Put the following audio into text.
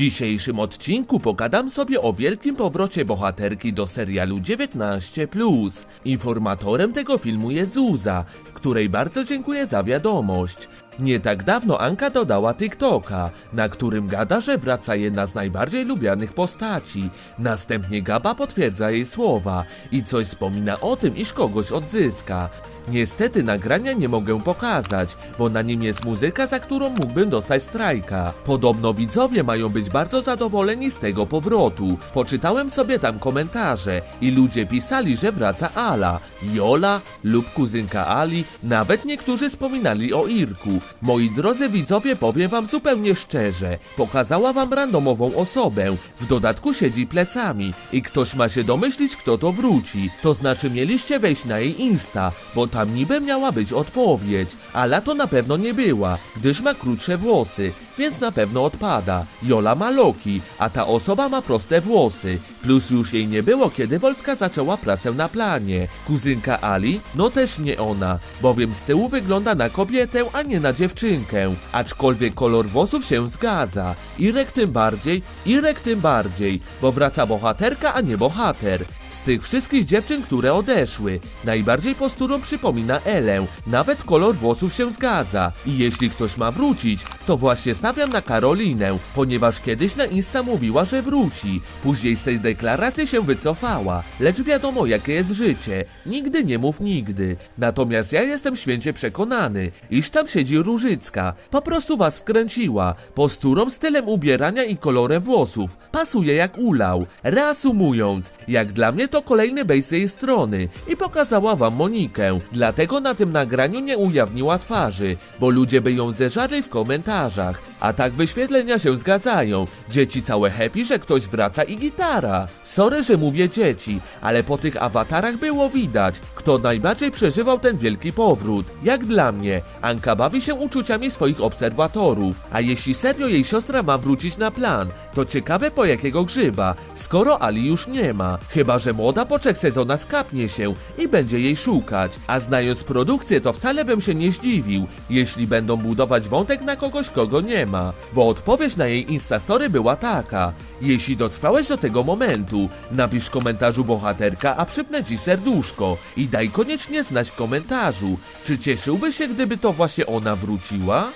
dzisiejszym odcinku pogadam sobie o wielkim powrocie bohaterki do serialu 19+. Informatorem tego filmu jest Zuza, której bardzo dziękuję za wiadomość. Nie tak dawno Anka dodała TikToka, na którym gada, że wraca jedna z najbardziej lubianych postaci. Następnie Gaba potwierdza jej słowa i coś wspomina o tym, iż kogoś odzyska. Niestety nagrania nie mogę pokazać, bo na nim jest muzyka, za którą mógłbym dostać strajka. Podobno widzowie mają być bardzo zadowoleni z tego powrotu. Poczytałem sobie tam komentarze i ludzie pisali, że wraca Ala, Jola lub kuzynka Ali, nawet niektórzy wspominali o Irku. Moi drodzy widzowie, powiem wam zupełnie szczerze, pokazała wam randomową osobę, w dodatku siedzi plecami i ktoś ma się domyślić, kto to wróci. To znaczy mieliście wejść na jej Insta, bo tam niby miała być odpowiedź, ale to na pewno nie była, gdyż ma krótsze włosy, więc na pewno odpada. Jola ma loki, a ta osoba ma proste włosy, plus już jej nie było, kiedy Wolska zaczęła pracę na planie. Kuzynka Ali? No też nie ona, bowiem z tyłu wygląda na kobietę, a nie na dziewczynkę, aczkolwiek kolor włosów się zgadza. Irek tym bardziej, Irek tym bardziej, bo wraca bohaterka, a nie bohater. Z tych wszystkich dziewczyn, które odeszły, najbardziej posturą przypomina Elę, nawet kolor włosów się zgadza. I jeśli ktoś ma wrócić, to właśnie stawiam na Karolinę, ponieważ kiedyś na Insta mówiła, że wróci. Później z tej deklaracji się wycofała, lecz wiadomo jakie jest życie. Nigdy nie mów nigdy. Natomiast ja jestem święcie przekonany, iż tam siedzi Różycka. Po prostu was wkręciła. Posturą, stylem ubierania i kolorem włosów. Pasuje jak ulał. Reasumując, jak dla mnie to kolejny bejs z jej strony i pokazała wam Monikę. Dlatego na tym nagraniu nie ujawniła twarzy, bo ludzie by ją zeżarli w komentarzach. A tak wyświetlenia się zgadzają. Dzieci całe happy, że ktoś wraca i gitara. Sorry, że mówię dzieci, ale po tych awatarach było widać, kto najbardziej przeżywał ten wielki powrót. Jak dla mnie, Anka bawi się uczuciami swoich obserwatorów, a jeśli serio jej siostra ma wrócić na plan, to ciekawe po jakiego grzyba, skoro Ali już nie ma. Chyba, że młoda po trzech skapnie się i będzie jej szukać. A znając produkcję, to wcale bym się nie zdziwił, jeśli będą budować wątek na kogoś, kogo nie ma. Bo odpowiedź na jej instastory była taka. Jeśli dotrwałeś do tego momentu, napisz w komentarzu bohaterka, a przypnę ci serduszko. I daj koniecznie znać w komentarzu, czy cieszyłbyś się, gdyby to właśnie ona wróciła?